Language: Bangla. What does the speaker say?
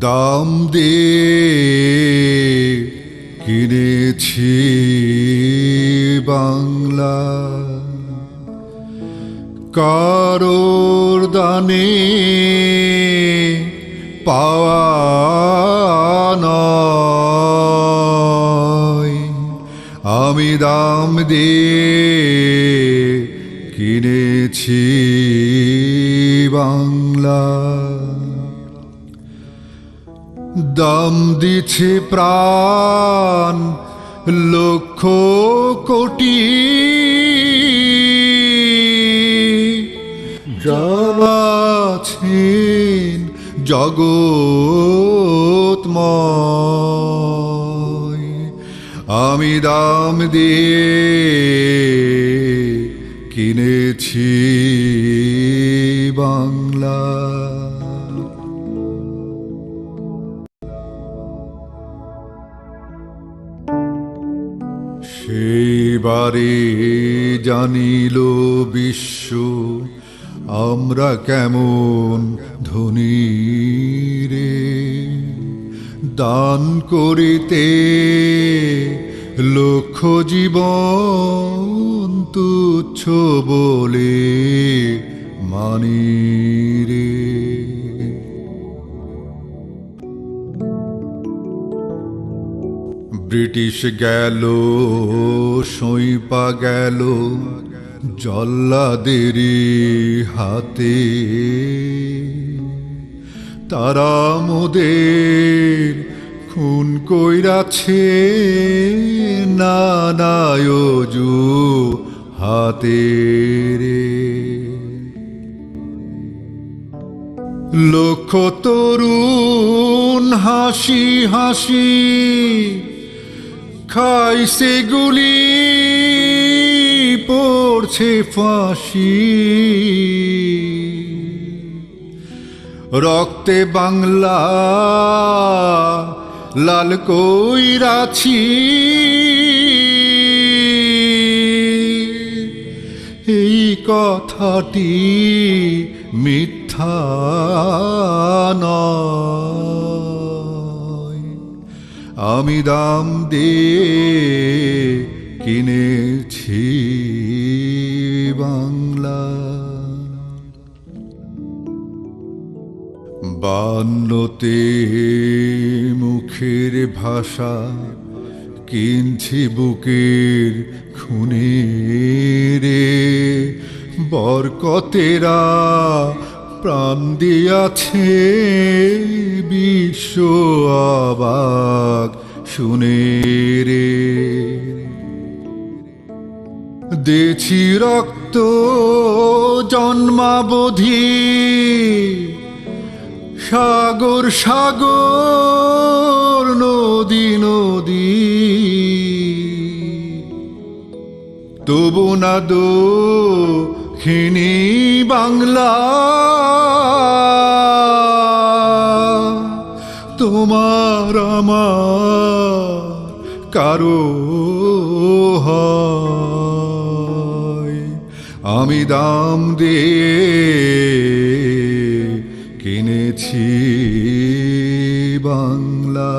দাম দিয়ে কিনেছি বাংলা। কারোর দানে পাওয়া আমি দাম দিয়ে কিনেছি বাংলা। দাম দিছে প্রাণ লক্ষ কোটি। যাচ্ছেন জগৎময়। আমি দাম দিয়ে কিনেছি বাংলা। সেইবারে জানিল বিশ্ব আমরা কেমন ধনী রে? দান করিতে লক্ষ জীবন তুচ্ছ বলে মানি। ব্রিটিশ গেল সইপা গেল জল্লাদেরই হাতে। তারা মোদের খুন কইরাছে নানায়জু হাতে রে। লক্ষ তরুণ হাসি হাসি খাইছে গুলি পড়ছে ফাঁসি। রক্তে বাংলা লাল কইরাছি। এই কথাটি মিথ্যা নয়। আমি দাম দিয়ে কিনেছি বাংলা। বান্নতে মুখের ভাষা কিনছি বুকের খুনে রে। বরকতেরা প্রাণ দিয়াছে বিশ্ব আবাক শুনে রে, দেছি রক্ত জন্মাবধি। সাগর সাগর, নদী নদী। তবু না দক্ষিণী বাংলা। তোমার আমার কারও আমি দাম দিয়ে কিনেছি বাংলা।